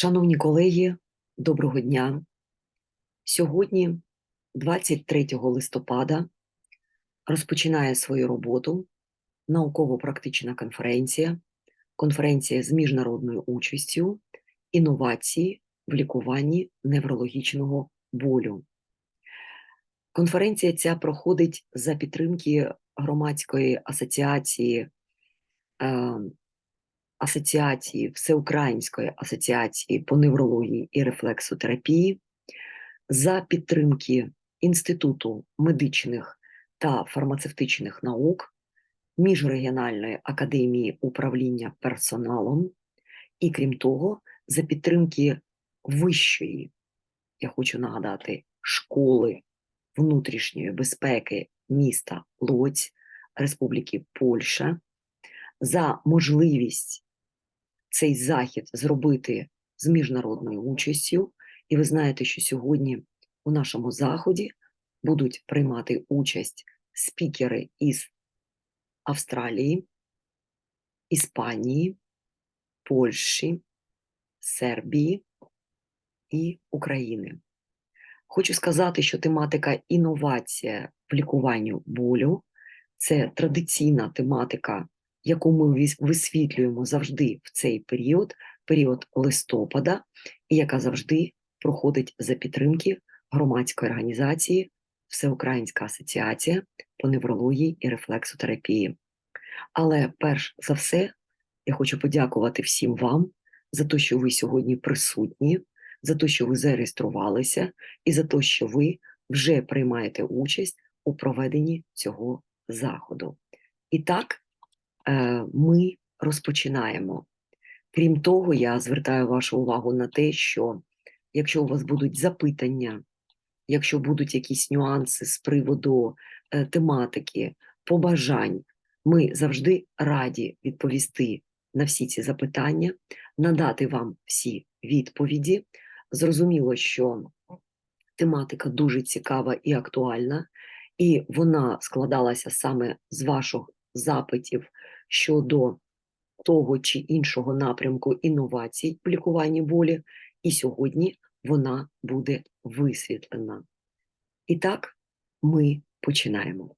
Шановні колеги, доброго дня. Сьогодні, 23 листопада, розпочинає свою роботу науково-практична конференція, конференція з міжнародною участю інновації в лікуванні неврологічного болю. Конференція ця проходить за підтримки громадської асоціації е, асоціації Всеукраїнської асоціації по неврології і рефлексотерапії за підтримки Інституту медичних та фармацевтичних наук, Міжрегіональної академії управління персоналом, і крім того, за підтримки вищої, я хочу нагадати, школи внутрішньої безпеки міста Лоць Республіки Польща за можливість цей захід зробити з міжнародною участю. І ви знаєте, що сьогодні у нашому заході будуть приймати участь спікери із Австралії, Іспанії, Польщі, Сербії і України. Хочу сказати, що тематика інновація в лікуванні болю це традиційна тематика яку ми висвітлюємо завжди в цей період, період листопада, і яка завжди проходить за підтримки громадської організації Всеукраїнська асоціація по неврології і рефлексотерапії. Але перш за все, я хочу подякувати всім вам за те, що ви сьогодні присутні, за те, що ви зареєструвалися, і за те, що ви вже приймаєте участь у проведенні цього заходу. І так, ми розпочинаємо. Крім того, я звертаю вашу увагу на те, що якщо у вас будуть запитання, якщо будуть якісь нюанси з приводу е, тематики, побажань, ми завжди раді відповісти на всі ці запитання, надати вам всі відповіді. Зрозуміло, що тематика дуже цікава і актуальна, і вона складалася саме з ваших запитів щодо того чи іншого напрямку інновацій в лікуванні болі, і сьогодні вона буде висвітлена. І так, ми починаємо.